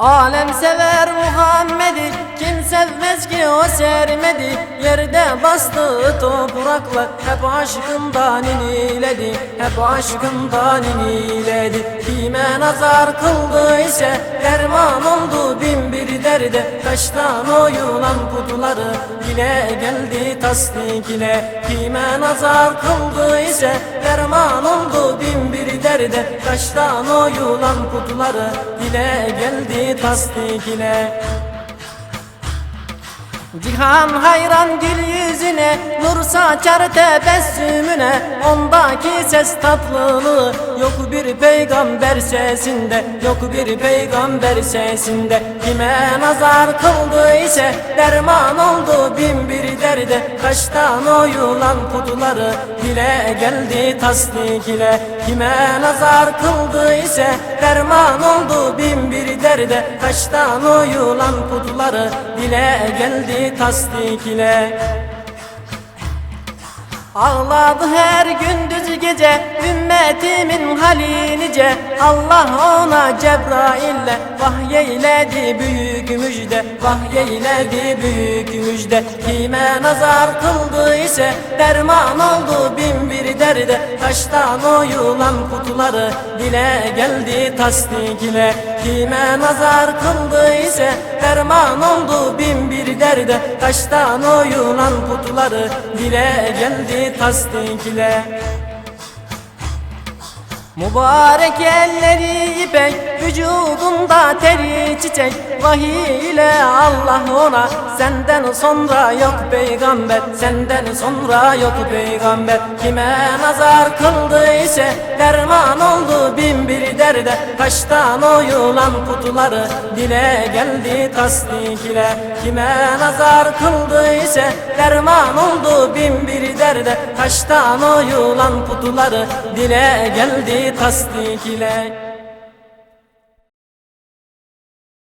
Alem sever Muhammed'i Kim sevmez ki o sermedi. Yerde bastığı topraklar Hep aşkından iniledi. Hep aşkından iniledi. Kime nazar kıldı ise Derman oldu bin bir derde. Kaçtan oyulan kutuları Dile geldi tasdik ile Kime nazar kıldı ise Derman derde Kaçtan oyulan kutuları Dile geldi tasdik ile Cihan hayran gül yüzüne Nur saçar tebessümüne Ondaki ses tatlılığı Yok bir peygamber sesinde Yok bir peygamber sesinde. Kime nazar kıldı ise Derman oldu bin bir derde. Kaçtan oyulan kutuları Dile geldi tasdik ile Kime nazar kıldı ise Derman oldu derde Kaçtan oyulan kutuları Dile geldi tasdik ile. Ağladı her gündüz gece Ümmetimin halinice. Allah ona Cebrail'le Vahyeyledi büyük müjde Vahyeyledi büyük müjde. Kime nazar kıldı ise Derman oldu bin bir derde. Taştan oyulan kutuları Dile geldi tasdik ile Kime nazar kıldı ise Derman oldu bin bir derde. Taştan oyulan kutuları Dile geldi tasdik ile Mübarek elleri ipek Vücudunda teri çiçek. Vahiy ile Allah ona Senden sonra yok peygamber. Senden sonra yok peygamber. Kime nazar kıldı ise Derman oldu bin bir derde. Kaçtan oyulan kutuları Dile geldi tasdik ile Kime nazar kıldı ise Derman oldu bin bir derde. Kaçtan oyulan kutuları Dile geldi tasdik ile